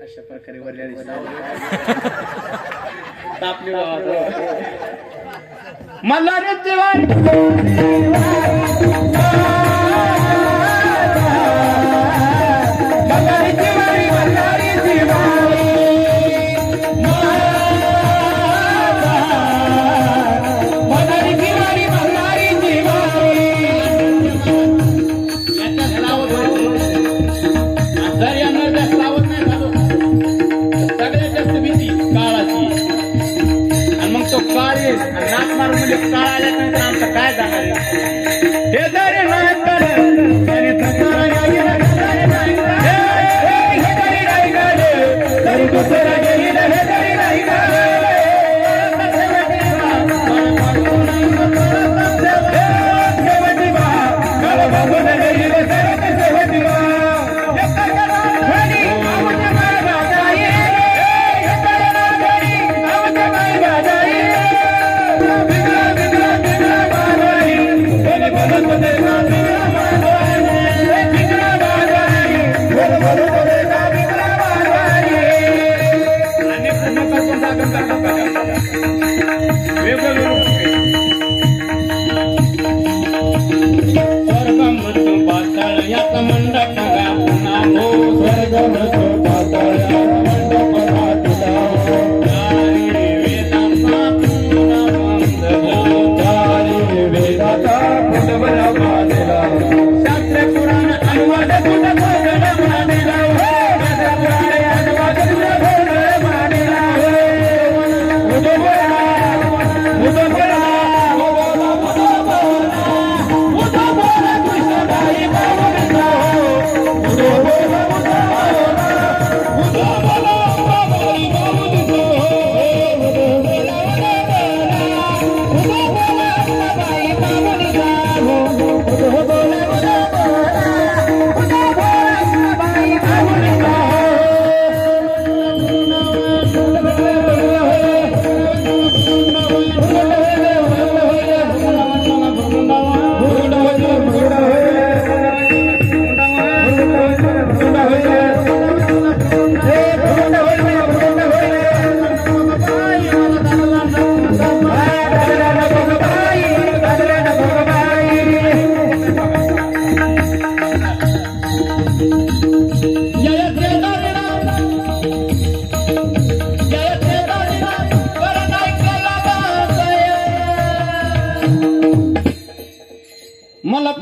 अशा प्रकारे वल्याळी तापली मला रे देवा म्हणजे काळ आल्यानंतर आमचं काय जाणार? Meu garoto. 欢迎欢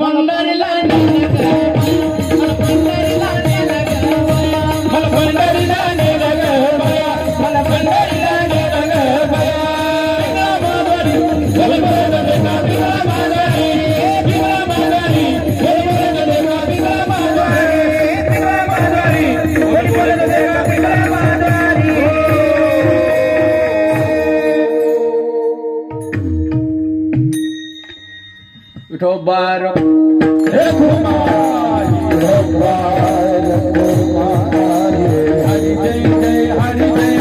ಪಂಡರಿಲ್ಲ વિઠો બાર હે કુમાર વિઠો બાર કુમાર હરી જય જય હરી જય